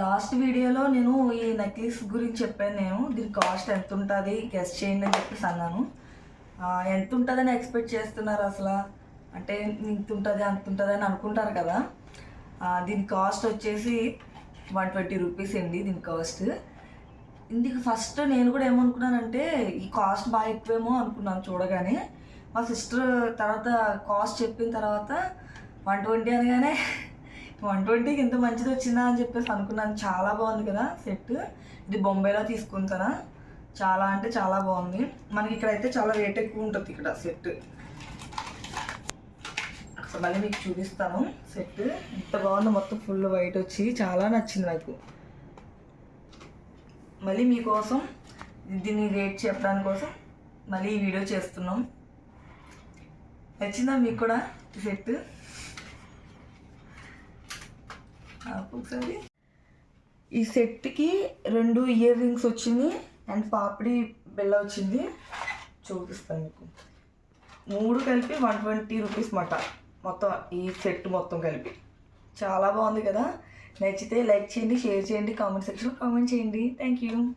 Last వీడియోలో నేను ఈ నెక్లెస్ గురించి చెప్పాను నేను. దీని కాస్ట్ ఎంత ఉంటుంది గెస్ట్ చేయండి అని చెప్పేసి అన్నాను. ఎంత ఉంటుందని ఎక్స్పెక్ట్ చేస్తున్నారు అసలు? అంటే ఇంత ఉంటుంది అంత ఉంటుంది అని అనుకుంటారు కదా. దీని కాస్ట్ వచ్చేసి వన్ ట్వంటీ రూపీస్ అండి దీని కాస్ట్ ఇందుకు ఫస్ట్ నేను కూడా ఏమనుకున్నానంటే ఈ కాస్ట్ బాగా ఎక్కువేమో అనుకున్నాను చూడగానే. మా సిస్టర్ తర్వాత కాస్ట్ చెప్పిన తర్వాత వన్ ట్వంటీ అనగానే వన్ ట్వంటీకి ఇంత మంచిది వచ్చిందా అని చెప్పేసి అనుకున్నాను. చాలా బాగుంది కదా సెట్. ఇది బొంబాయిలో తీసుకుంటారా చాలా అంటే చాలా బాగుంది. మనకి ఇక్కడైతే చాలా రేట్ ఎక్కువ ఉంటుంది ఇక్కడ సెట్. అసలు మళ్ళీ మీకు చూపిస్తాను సెట్. ఎంత బాగుందో. మొత్తం ఫుల్ వైట్ వచ్చి చాలా నచ్చింది నాకు. మళ్ళీ మీకోసం దీన్ని రేట్ చెప్పడానికి కోసం మళ్ళీ ఈ వీడియో చేస్తున్నాం. నచ్చిందా మీకు కూడా సెట్? ఒకసారి ఈ సెట్కి రెండు ఇయర్ రింగ్స్ వచ్చింది అండ్ పాపిడి బెల్ల వచ్చింది. చూపిస్తాను మీకు. మూడు కలిపి వన్ ట్వంటీ రూపీస్ మాట. మొత్తం ఈ సెట్ మొత్తం కలిపి. చాలా బాగుంది కదా? నచ్చితే లైక్ చేయండి షేర్ చేయండి కామెంట్ సెక్షన్లో కామెంట్ చేయండి. Thank you.